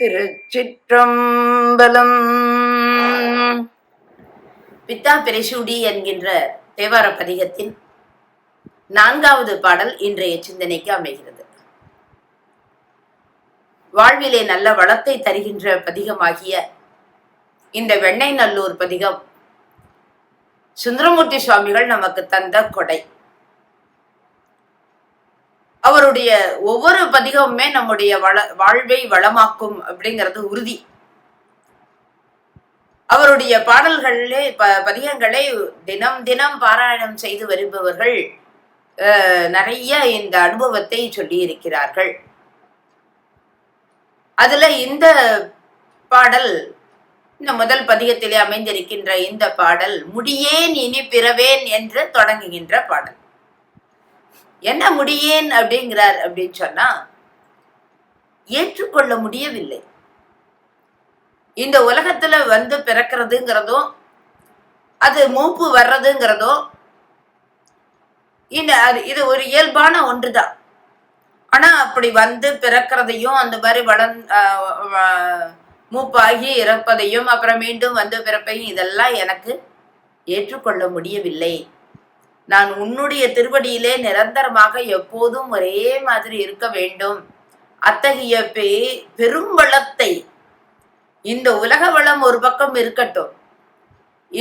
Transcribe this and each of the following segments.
திருச்சிற்றம்பலம். பித்தா பிரசூடி என்கின்ற தேவார பதிகத்தின் நான்காவது பாடல் இன்றைய சிந்தனைக்கு அமைகிறது. வாழ்விலே நல்ல வளத்தை தருகின்ற பதிகமாகிய இந்த வெண்ணை நல்லூர் பதிகம் சுந்தரமூர்த்தி சுவாமிகள் நமக்கு தந்த கொடை. அவருடைய ஒவ்வொரு பதிகமுமே நம்முடைய வள வாழ்வை வளமாக்கும் அப்படிங்கிறது உறுதி. அவருடைய பாடல்களிலே ப பதிகங்களை தினம் தினம் பாராயணம் செய்து வருபவர்கள் நிறைய இந்த அனுபவத்தை சொல்லி இருக்கிறார்கள் அதுல இந்த பாடல் இந்த முதல் பதிகத்திலே அமைந்திருக்கின்ற இந்த பாடல் முடியேன் இனி பிறவேன் என்று தொடங்குகின்ற பாடல். என்ன முடியேன் அப்படிங்கிறார் அப்படின்னு சொன்னா ஏற்றுக்கொள்ள முடியவில்லை. இந்த உலகத்துல வந்து பிறக்கிறதுங்கிறதும் அது மூப்பு வர்றதுங்கிறதும் இந்த அது இது ஒரு இயல்பான ஒன்றுதான். ஆனா அப்படி வந்து பிறக்கிறதையும் அந்த மாதிரி வளர்ந் மூப்பாகி இறப்பதையும் அப்புறம் மீண்டும் வந்து பிறப்பையும் இதெல்லாம் எனக்கு ஏற்றுக்கொள்ள முடியவில்லை. நான் உன்னுடைய திருவடியிலே நிரந்தரமாக எப்போதும் ஒரே மாதிரி இருக்க வேண்டும். அத்தகைய பே பெரும் வளத்தை இந்த உலக வளம் ஒரு பக்கம் இருக்கட்டும்.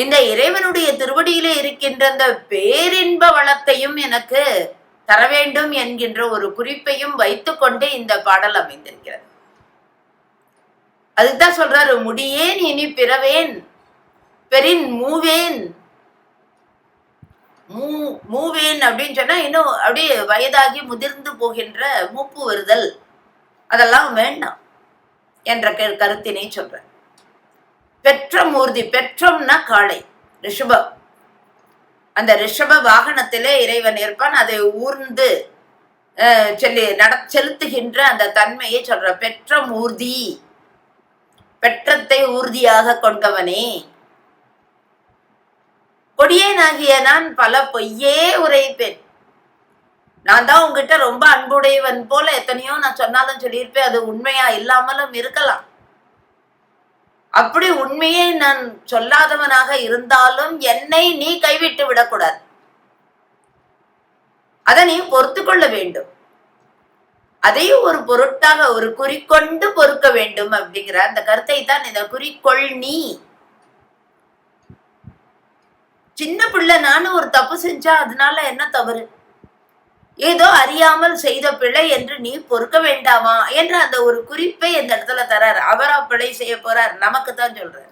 இந்த இறைவனுடைய திருவடியிலே இருக்கின்ற அந்த பேரின்ப வளத்தையும் எனக்கு தர வேண்டும் என்கின்ற ஒரு குறிப்பையும் வைத்துக்கொண்டு இந்த பாடல் அமைந்திருக்கிறது. அதுதான் சொல்றாரு முடியேன் இனி பிறவேன் பெரின் மூவேன் மூ மூவேன் அப்படின்னு சொன்னா இன்னும் அப்படியே வயதாகி முதிர்ந்து போகின்ற மூப்பு வருதல். அதெல்லாம் வேண்டாம் என்ற கருத்தினை சொல்றேன். பெற்ற மூர்த்தி பெற்றம்னா காளை ரிஷபம். அந்த ரிஷப வாகனத்திலே இறைவன் இருப்பான். அதை ஊர்ந்து செல்லி நட செலுத்துகின்ற அந்த தன்மையை சொல்ற பெற்ற மூர்த்தி பெற்றத்தை ஊர்தியாக கொண்டவனே கொடியேனாகிய நான் பல பொய்யே உரைப்பேன் நான் தான் உங்ககிட்ட ரொம்ப அன்புடையவன் போல எத்தனையோ நான் சொன்னாலும் சொல்லியிருப்பேன். அது உண்மையா இல்லாமலும் இருக்கலாம். அப்படி உண்மையை நான் சொல்லாதவனாக இருந்தாலும் என்னை நீ கைவிட்டு விடக்கூடாது. அதை நீ பொறுத்து கொள்ள வேண்டும். அதையும் ஒரு பொருட்டாக ஒரு குறிக்கொண்டு பொறுக்க வேண்டும் அப்படிங்கிற அந்த கருத்தை தான் இந்த குறிக்கொள் நீ. சின்ன பிள்ளை நானும் ஒரு தப்பு செஞ்சா அதனால என்ன தவறு? ஏதோ அறியாமல் செய்த பிழை என்று நீ பொறுக்க வேண்டாமா? என்ற அந்த ஒரு குறிப்பை இந்த இடத்துல தரார். அவரா பிழை செய்ய போறார். நமக்கு தான் சொல்றார்.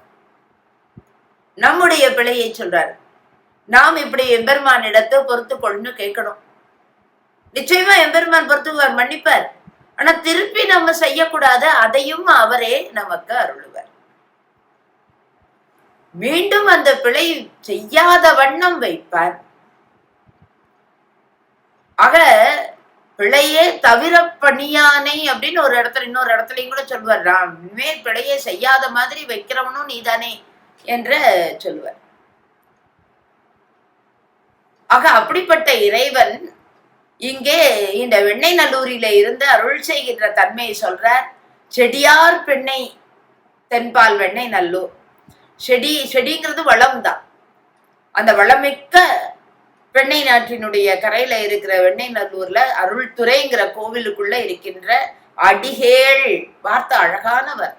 நம்முடைய பிழையை சொல்றார். நாம் இப்படி எம்பெருமான் இடத்தை பொறுத்து கேட்கணும். நிச்சயமா எம்பெருமான் பொறுத்துவார் மன்னிப்பார். ஆனா திருப்பி நம்ம செய்யக்கூடாது அதையும் அவரே நமக்கு அருளுவார். மீண்டும் அந்த பிழை செய்யாத வண்ணம் வைப்பார். ஆக பிழையே தவிர பணியானை அப்படின்னு ஒரு இடத்துல இன்னொரு இடத்துலயும் கூட சொல்வார். நான் இனிமேல் பிழையே செய்யாத மாதிரி வைக்கிறவனும் நீதானே என்று சொல்லுவார் ஆக அப்படிப்பட்ட இறைவன் இங்கே இந்த வெண்ணெய் நல்லூரில இருந்து அருள் செய்கின்ற தன்மையை சொல்றார். செடியார் பெண்ணை தென்பால் வெண்ணெய் நல்லூர். செடி செடிங்கிறது வளம் தான் அந்த வளமிக்க வெண்ணெய் நாட்டினுடைய கரையில இருக்கிற வெண்ணெய் நல்லூர்ல அருள்துறைங்கிற கோவிலுக்குள்ள இருக்கின்ற அடிகேள் வார்த்தை அழகானவர்.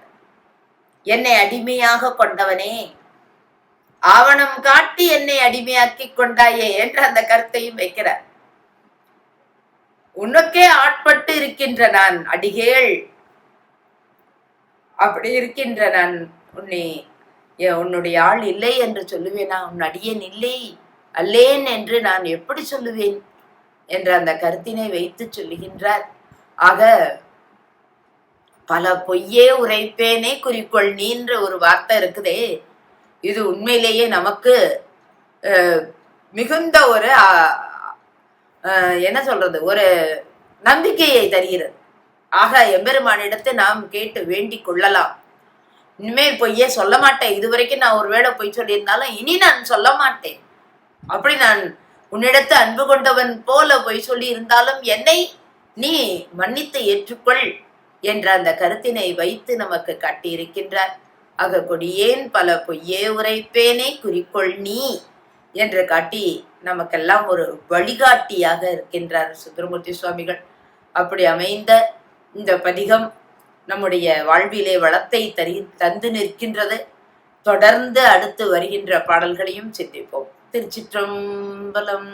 என்னை அடிமையாக கொண்டவனே. ஆவணம் காட்டி என்னை அடிமையாக்கி கொண்டாயே என்ற அந்த கருத்தையும் வைக்கிறார். உனக்கே ஆட்பட்டு இருக்கின்ற நான் அடிகேள். அப்படி இருக்கின்ற நான் உன்னை உன்னுடைய ஆள் இல்லை என்று சொல்லுவேனா. உன் அடியேன் இல்லை. அல்லேன் என்று நான் எப்படி சொல்லுவேன்? என்ற அந்த கருத்தினை வைத்து சொல்லுகின்றார். ஆக பல பொய்யே உரைப்பேனே குறிக்கோள் நீன்ற ஒரு வார்த்தை இருக்குதே. இது உண்மையிலேயே நமக்கு மிகுந்த ஒரு என்ன சொல்றது? ஒரு நம்பிக்கையை தருகிறது. ஆக எம்பெருமானிடத்தை நாம் கேட்டு வேண்டிக் கொள்ளலாம். இனிமேல் பொய்யே சொல்ல மாட்டேன். இதுவரைக்கும் நான் ஒருவேளை பொய் சொல்லியிருந்தாலும் இனி நான் சொல்ல மாட்டேன். அப்படி நான் உன்னிடத்து அன்பு கொண்டவன் போல பொய் சொல்லி இருந்தாலும் என்னை நீ மன்னித்து ஏற்றுக்கொள் என்ற அந்த கருத்தினை வைத்து நமக்கு காட்டியிருக்கின்றார். ஆக கொடியேன் பல பொய்யே உரைப்பேனே குறிக்கோள் நீ என்று காட்டி நமக்கெல்லாம் ஒரு வழிகாட்டியாக இருக்கின்றார் சுந்தரமூர்த்தி சுவாமிகள். அப்படி அமைந்த இந்த பதிகம் நம்முடைய வாழ்விலே வளத்தை தரி தந்து நிற்கின்றது. தொடர்ந்து அடுத்து வருகின்ற பாடல்களையும் சிந்திப்போம். திருச்சிற்றம்பலம்